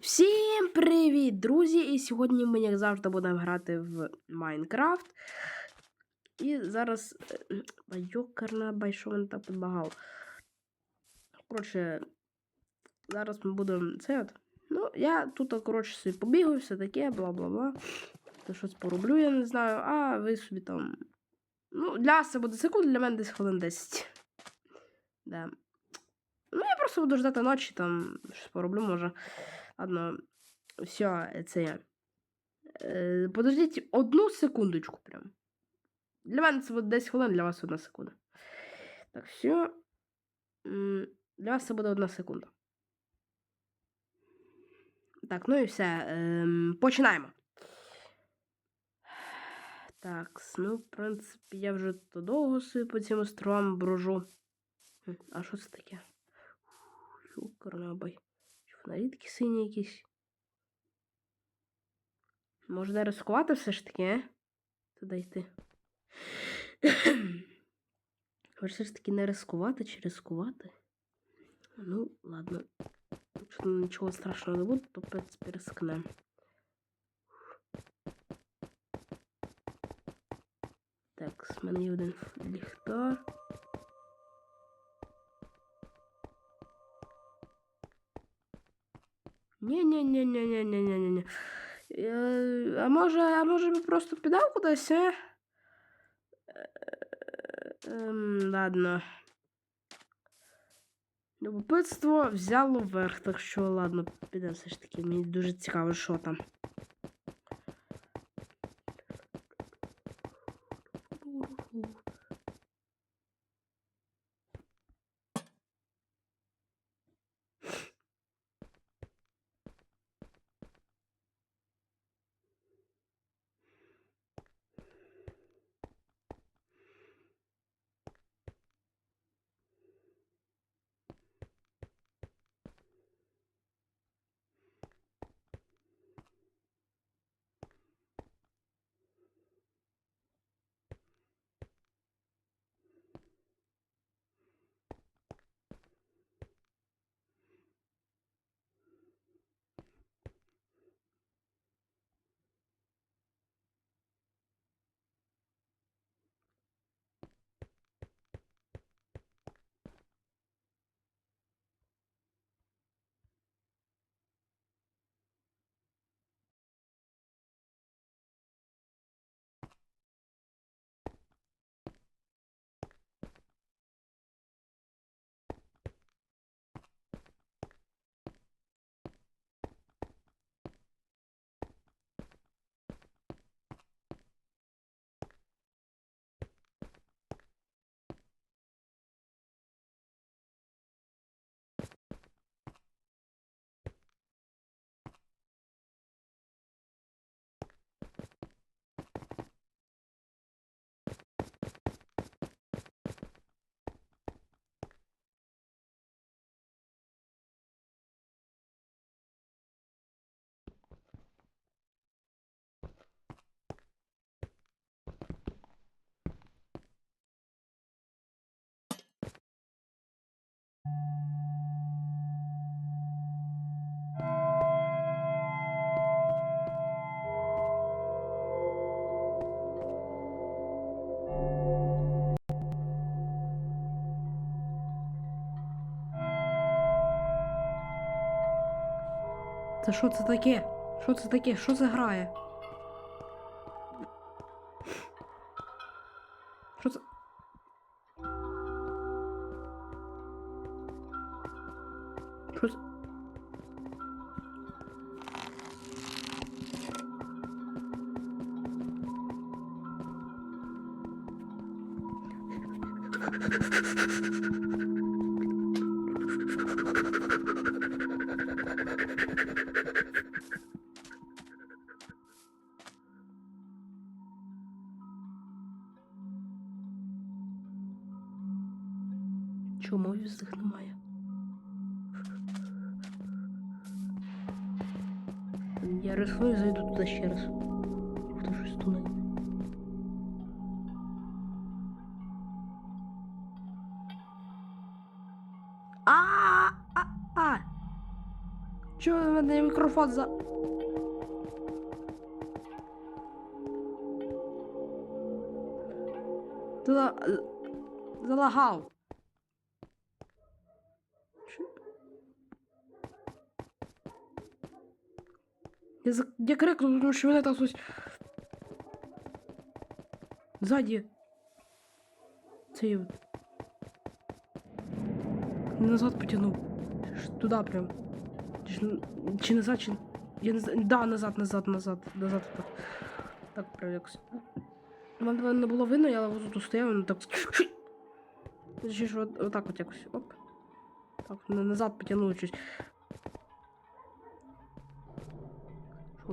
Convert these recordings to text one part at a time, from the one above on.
Всім привіт, друзі! І сьогодні ми, як завжди, будемо грати в Майнкрафт. І зараз. е, а, Йокарна бай, так підбагав. Коротше, зараз ми будемо це от. Ну, я тут, коротше, собі побігаю, все таке, бла-бла-бла. То щось пороблю, я не знаю, а ви собі там. Ну, для це буде секунд, для мене десь хвилин 10. Да. Просто буду ждати ночі, там щось пороблю, може. Ладно, все, це я. Е, подождіть одну секундочку прям. Для мене це буде 10 хвилин, для вас одна секунда. Так, все. Для вас це буде одна секунда. Так, ну і все. Ем, починаємо. Так, ну, в принципі, я вже то довго собі по цим островам брожу. А що це таке? Карнабай. Фонарі такі сині якісь. Можна ризикувати все ж таки, а? Туди йти. Може, все ж таки не ризикувати чи ризикувати? Ну, ладно. Якщо нічого страшного не буде, то в принципі рискнемо. Так, з мене є один ліхтар. Ні-ні-ні-ні-ні-ні-ні-ні. Е, А може, а може би просто підав кудись, а? Е, Ем, ладно. Любопитство взяло верх, так що ладно, піде все ж таки. Мені дуже цікаво, що там. Та що це таке? Що це таке? Що це грає? Що це? Що це? Чому їх немає? Я рискну і зайду туди ще раз. Хто щось тунець. А, а, а. Чого в мене мікрофон за. Зала... Залагав. Я, за... я крикнув, тому що мене там щось... Ззаді. Це я... Назад потянув. Ж Туди прям. Чи, назад, чи... Я не. Да, назад, назад, назад, назад. Так, так прям. Вам не було видно, я вот тут стояв, ну так. Чи ж от, отак от якось. Оп. Так, назад потягнули щось.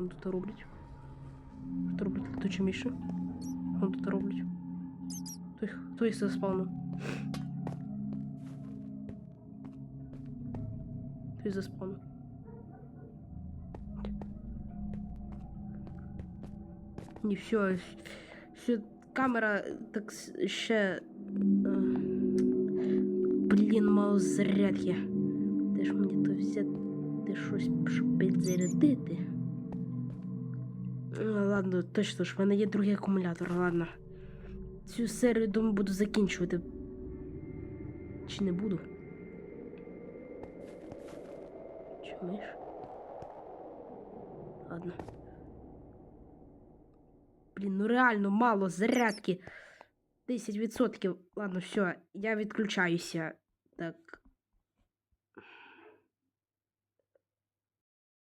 Що вони тут роблять? Тут роблять летучі міші? Що вони тут роблять? Хто їх, хто їх заспавнив? Хто їх заспавнив? Не все, все, камера так ще. е, Блін, мало зарядки. Де ж мені то взяти щось, щоб підзарядити? Ну, ладно, точно ж, в мене є другий акумулятор, ладно. Цю серію, думаю, буду закінчувати. Чи не буду? Чуєш? Ладно. Блін, ну реально мало зарядки. 10%. Ладно, все, я відключаюся. Так.